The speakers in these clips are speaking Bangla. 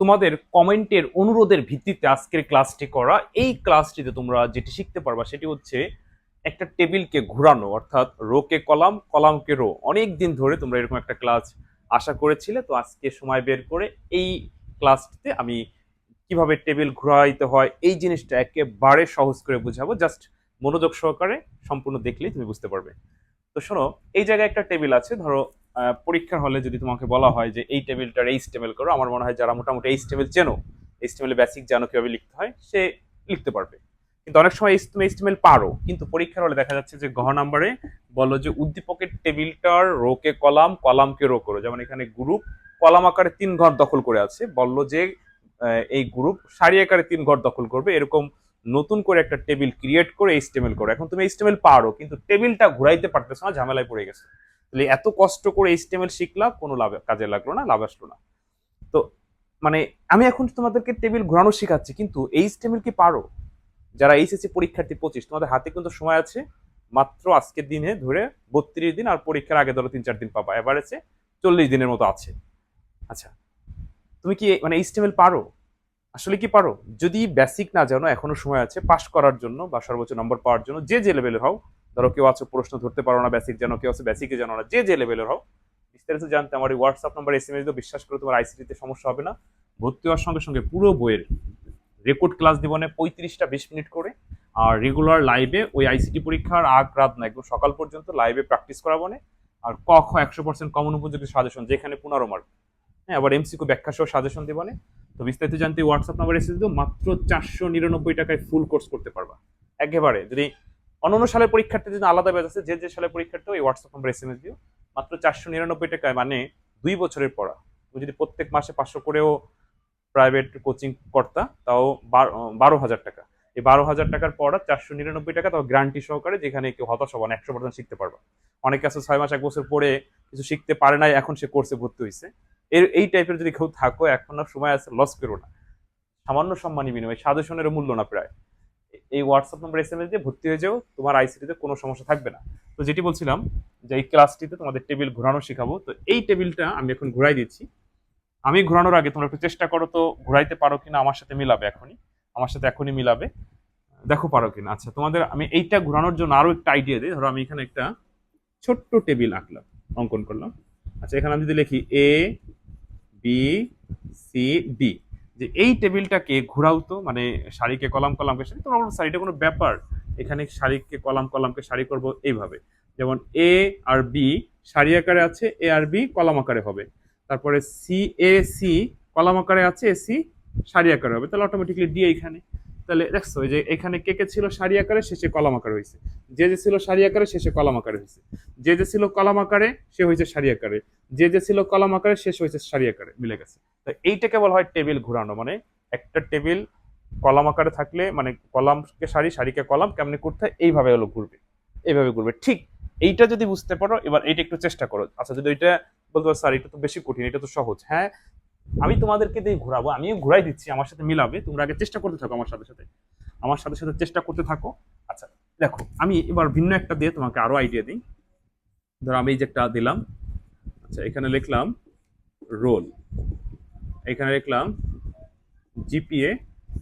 তোমাদের কমেন্টের অনুরোধের ভিত্তিতে আজকের ক্লাসটি করা। এই ক্লাসটিতে তোমরা যেটি শিখতে পারবা সেটি হচ্ছে একটা টেবিলকে ঘোরানো, অর্থাৎ রোকে কলাম কলামকে রো অনেক দিন ধরে তোমরা এরকম একটা ক্লাস আশা করেছিলে, তো আজকে সময় বের করে এই ক্লাসটিতে আমি কীভাবে টেবিল ঘোরাইতে হয়, এই জিনিসটা একেবারে সহজ করে বুঝাবো। জাস্ট মনোযোগ সহকারে সম্পূর্ণ দেখলেই তুমি বুঝতে পারবে। তো শোনো, এই জায়গায় একটা টেবিল আছে, ধরো পরীক্ষার হলে যদি তোমাকে বলা হয় যে এই টেবিলটার এই টেবিল করো, আমার মনে হয় যারা মোটামুটি এই টেবিল চেনো এই টেবিলে বেসিক জানো কীভাবে লিখতে হয়, সে লিখতে পারবে। কিন্তু অনেক সময় তুমি এইচটিএমএল পারো, কিন্তু পরীক্ষার হলে দেখা যাচ্ছে যে গহ নাম্বারে বলো যে উদ্দীপকের টেবিলটার রোকে কলাম কলামকে রো করো। যেমন এখানে গ্রুপ কলাম আকারে তিন ঘর দখল করে আছে। বলল যে এই গ্রুপ সারি আকারে তিন ঘর দখল করবে। এরকম নতুন করে একটা টেবিল ক্রিয়েট করে এইচটিএমএল করো। এখন তুমি এইচটিএমএল পারো, কিন্তু টেবিলটা ঘুরাইতে পারতেছো না, ঝামেলায় পড়ে গেছে। তাহলে এত কষ্ট করে এইচটিএমএল শিখলাম, কোনো লাভ কাজে লাগল না, লাভ আসলো না। তো মানে আমি এখন তোমাদেরকে টেবিল ঘোরানো শেখাচ্ছি, কিন্তু এই এইচটিএমএল কি পারো? যারা এইচএসসি পরীক্ষার্থী পঁচিশ, তোমাদের হাতে কিন্তু সময় আছে, মাত্র আজকের দিনে ধরে বত্রিশ দিন, আর পরীক্ষার আগে ধরো তিন চার দিন পাবা এভারেজে চল্লিশ দিনের মতো আছে। আচ্ছা তুমি কি মানে এইচটিএমএল পারো? আসলে কি পারো? যদি বেসিক না জানো, এখনও সময় আছে পাশ করার জন্য বা সর্বোচ্চ নম্বর পাওয়ার জন্য, যে যে লেভেলের হও ধরো কেউ আছে প্রশ্ন ধরতে পারো না বেসিক জানো, কেউ আছে বেসিকে জানো না, যে যে লেভেলের হোক বিস্তারিত জানতে আমার এই WhatsApp number S M S বিশ্বাস করে তোমার আইসিটিতে সমস্যা হবে না। ভর্তি হওয়ার সঙ্গে সঙ্গে পুরো বইয়ের রেকর্ড ক্লাস দিব না পঁয়ত্রিশটা বিশ মিনিট করে, আর রেগুলার লাইভে ওই আইসিটি পরীক্ষার আগ রাত না, একদম সকাল পর্যন্ত লাইভে প্র্যাকটিস করাবো না, আর ক, খ একশো পার্সেন্ট কমন উপযোগী সাজেশন যেখানে পনেরো মার্ক হ্যাঁ আবার এমসিকিউ ব্যাখ্যা সহ সাজেশন দিব না। তো বিস্তারিত জানতে হোয়াটসঅ্যাপ নাম্বার এসে মাত্র চারশো নিরানব্বই টাকায় ফুল কোর্স করতে পারবা। একেবারে, যদি অন্যান্য সালের পরীক্ষার্থী যদি আলাদা ব্যাচ আছে। যে যে সালের পরীক্ষার্থী ওই WhatsApp number S M S দিও। মাত্র চারশো নিরানব্বই টাকায় মানে দুই বছরের পড়া। তুমি যদি প্রত্যেক মাসে পাঁচশো করেও প্রাইভেট কোচিং কর্তা, তাও বারো হাজার টাকা। এই বারো হাজার টাকার পড়া চারশো নিরানব্বই টাকা, তাও গ্যারান্টি সহকারে, যেখানে কেউ হতাশ হবা একশো পার্সেন্ট শিখতে পারবা। অনেকে আছে ছয় মাস, এক বছর পরে কিছু শিখতে পারে নাই, এখন সে কোর্সে ভর্তি হয়েছে এর, এই টাইপের যদি কেউ থাকো, এখনও সময় আছে লস করো না। সামান্য সম্মানী বিনিময় সাজেশনের মূল্য না প্রায়। এই WhatsApp number S M S দিয়ে ভর্তি হয়ে যাও, তোমার আইসিটিতে কোনো সমস্যা থাকবে না। তো যেটি বলছিলাম যে এই ক্লাসটিতে তোমাদের টেবিল ঘোরানো শেখাবো, তো এই টেবিলটা আমি এখন ঘুরাই দিচ্ছি। আমি ঘোরানোর আগে তোমরা একটু চেষ্টা করো তো ঘুরাইতে পারো কিনা, আমার সাথে মিলাবে এখনই, আমার সাথে এখনই মিলাবে। দেখো পারো কিনা। আচ্ছা তোমাদের আমি এইটা ঘোরানোর জন্য আরও একটা আইডিয়া দিই। ধরো আমি এখানে একটা ছোট্ট টেবিল আঁকলাম, অঙ্কন করলাম। আচ্ছা এখানে আমি যদি লিখি এ বি সি ডি যে এই টেবিলটাকে ঘোরাও তো মানে শাড়িকে কলাম কলামকে শাড়ি তোমার বলো, শাড়িটা কোনো ব্যাপার? এখানে শাড়িকে কলাম কলামকে শাড়ি করব এইভাবে। যেমন এ আর বি শাড়ি আকারে আছে এ আর বি কলাম আকারে হবে। তারপরে সি এ সি কলাম আকারে আছে এ সি শাড়ি আকারে হবে। তাহলে অটোমেটিকলি ডি এইখানে। তাহলে দেখছ যে এখানে কে কে ছিল সারি আকারে শেষে কলাম আকারে হয়েছে। যে যে ছিল সারি আকারে শেষে কলাম আকারে হয়েছে। যে যে ছিল কলাম আকারে, সে হয়েছে সারি আকারে। যে যে ছিল কলাম আকারে শেষ হয়েছে সারি আকারে, মিলে গেছে। তো এইটাকে বলা হয় টেবিল ঘোরানো মানে একটা টেবিল কলাম আকারে থাকলে মানে কলামকে সারি, সারিকে কলাম, কেমনি করতে হয়, এইভাবে হলো ঘুরবে। এইভাবে ঘুরবে। ঠিক এইটা যদি বুঝতে পারো, এবার এইটা একটু চেষ্টা করো। আচ্ছা যদি ওইটা বলতে পারো, স্যার, এটা তো বেশি কঠিন, এটা তো সহজ। হ্যাঁ আমি তোমাদেরকে দিয়ে ঘোরাবো, আমিও ঘুরাই দিচ্ছি, আমার সাথে মিলাবে, তোমরা আগে চেষ্টা করতে থাকো আমার সাথে সাথে। আমার সাথে সাথে চেষ্টা করতে থাকো। আচ্ছা দেখো, আমি এবার ভিন্ন একটা দিয়ে তোমাকে আরও আইডিয়া দিই। ধরো আমি এই যে একটা দিলাম। আচ্ছা এখানে লিখলাম রোল। এখানে লিখলাম জিপিএ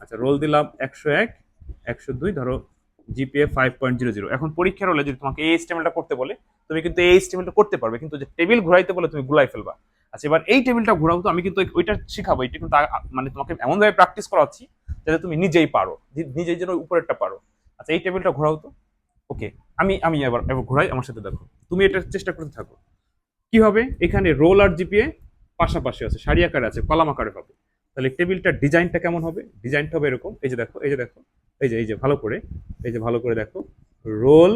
আচ্ছা রোল দিলাম একশো এক, একশো দুই, ধরো GPA five point zero zero এখন পরীক্ষার হলে যদি তোমাকে এই স্টেমেলটা করতে বলে, তুমি কিন্তু এই স্টেমেলটা করতে পারবে, কিন্তু যে টেবিল ঘুরাইতে বলে তুমি গুলাই ফেলবা। আচ্ছা এবার এই টেবিলটা ঘোরাও তো আমি কিন্তু ওইটা শিখাবো। এটা কিন্তু মানে তোমাকে এমনভাবে প্র্যাকটিস করাচ্ছি যাতে তুমি নিজেই পারো। নিজেই যেন উপরেরটা পারো। আচ্ছা এই টেবিলটা ঘোরাও তো। ওকে আমি আমি এবার এবার ঘোরাই আমার সাথে দেখো। তুমি এটা চেষ্টা করতে থাকো। কি হবে এখানে রোল আর জিপিএ পাশাপাশি আছে, সারি আকারে আছে, কলাম আকারে হবে। তাহলে টেবিলটার ডিজাইনটা কেমন হবে? ডিজাইনটা হবে এরকম। এই যে দেখো, এই যে দেখো, এই যে এই যে ভালো করে, এই যে ভালো করে দেখো। রোল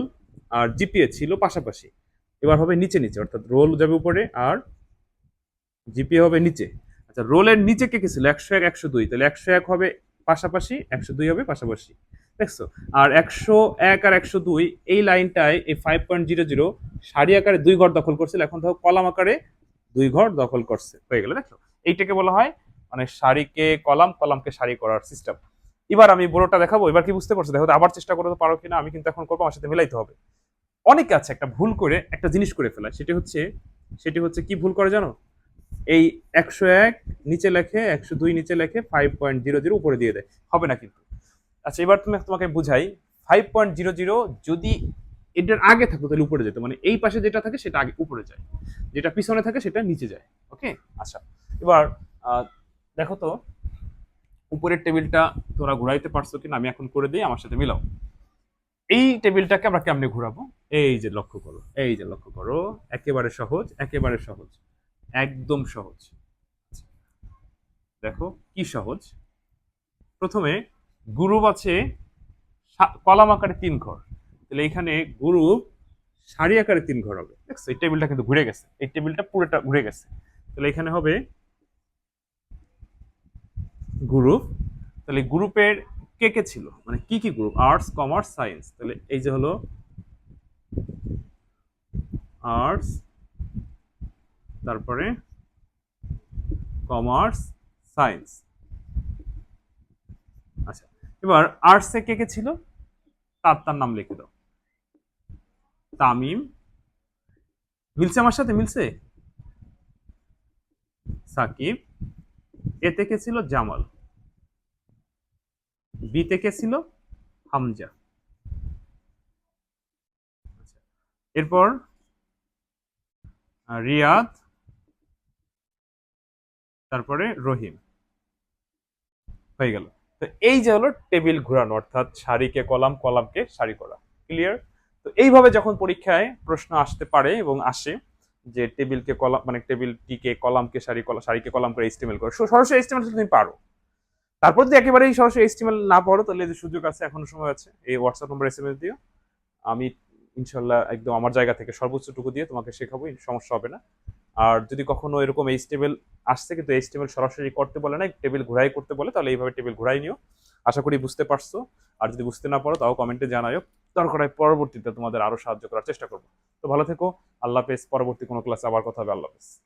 আর জিপিএ ছিল পাশাপাশি। এবার হবে নিচে নিচে, অর্থাৎ রোল যাবে উপরে আর জিপিএ হবে নিচে। আচ্ছা রোলের নিচে কে কে ছিল? একশো এক, একশো দুই। তাহলে একশো এক হবে পাশাপাশি, একশো দুই হবে পাশাপাশি। দেখছ? আর একশো এক আর একশো দুই, এই লাইনটায় এই ফাইভ পয়েন্ট জিরো জিরো সারি আকারে দুই ঘর দখল করছিল। এখন ধরো কলাম আকারে দুই ঘর দখল করছে। হয়ে গেল, দেখছ? এইটাকে বলা হয় মানে সারিকে কলাম, কলামকে সারি করার সিস্টেম এবার আমি বড়টা দেখাবো। এবার কি বুঝতে পারছ? দেখো আবার চেষ্টা করতে পারো কিনা, আমি কিন্তু এখন করব, আমার সাথে মিলাইতে হবে। অনেকে আছে একটা ভুল করে একটা জিনিস করে ফেলায়। সেটি হচ্ছে সেটি হচ্ছে কি ভুল করে জানো? এই একশো এক নিচে লেখে, একশো দুই নিচে লেখে ফাইভ পয়েন্ট জিরো জিরো উপরে দিয়ে দেয়। হবে না কিন্তু। আচ্ছা এবার তুমি তোমাকে বুঝাই ফাইভ পয়েন্ট জিরো জিরো যদি এটার আগে থাকতো, তাহলে উপরে যেত। মানে এই পাশে যেটা থাকে, সেটা আগে উপরে যায়। যেটা পিছনে থাকে, সেটা নিচে যায়। ওকে? আচ্ছা এবার দেখো তো, উপরের টেবিলটা তোরা ঘুরাইতে পারছ কিনা, আমি এখন করে দিই, আমার সাথে মিলাও। এই টেবিলটাকে আমরা কেমনে ঘোরাবো? এই যে লক্ষ্য করো, এই যে লক্ষ্য করো, একেবারে সহজ একেবারে সহজ। একদম সহজ। দেখো কি সহজ। প্রথমে গ্রুপ আছে কলাম আকারে তিন ঘর। তাহলে এখানে গ্রুপ সারি আকারে তিন ঘর হবে। দেখছ? এই টেবিলটা কিন্তু ঘুরে গেছে। এই টেবিলটা পুরোটা ঘুরে গেছে। তাহলে এখানে হবে গ্রুপ তাহলে গ্রুপের কে কে ছিল? মানে কি কি গ্রুপ? Arts, commerce, science. তাহলে এই যে হলো আর্টস তারপরে কমার্স সায়েন্স আচ্ছা এবার আর্টসে কে কে ছিল? তার তার নাম লিখে দাও। তামিম। মিলছে আমার সাথে? মিলছে? সাকিব। এতে কে ছিল? জামাল। বিতে কে ছিল? হামজা। আচ্ছা, এরপর রিয়াদ। তারপরে রহিম। হয়ে গেল। তো এই যে হলো টেবিল ঘোরানো, অর্থাৎ সারিকে কলাম, কলামকে সারি করা। ক্লিয়ার তো এইভাবে যখন পরীক্ষায় প্রশ্ন আসতে পারে এবং আসে যে টেবিলকে কলাম মানে টেবিলটিকে কলামকে সারি কলা সারিকে কলাম করে এস্টিমেল করো সরাসরি এস্টিমেল তুমি পারো। তারপর যদি একেবারেই সরাসরি এস্টিমেল না পড়ো, তাহলে যে সুযোগ আছে, এখনও সময় আছে। এই হোয়াটসঅ্যাপ নম্বর এসএমএস দিও। আমি ইনশাল্লাহ একদম আমার জায়গা থেকে সর্বোচ্চটুকু দিয়ে তোমাকে শেখাবো, সমস্যা হবে না। আর যদি কখনো এরকম এইচ টেবিল আসছে, কিন্তু এইচ টেবিল সরাসরি করতে বলে না টেবিল ঘুরাই করতে বলে, তাহলে এইভাবে টেবিল ঘোরাই নিও। আশা করি বুঝতে পারছ। আর যদি বুঝতে না পারো, তাও কমেন্টে জানাও দরকার হয় পরবর্তীতে তোমাদের আরও সাহায্য করার চেষ্টা করব। তো ভালো থেকো। আল্লাহ পেস পরবর্তী কোনো ক্লাসে আবার কথা হবে। আল্লাহ হাফেজ।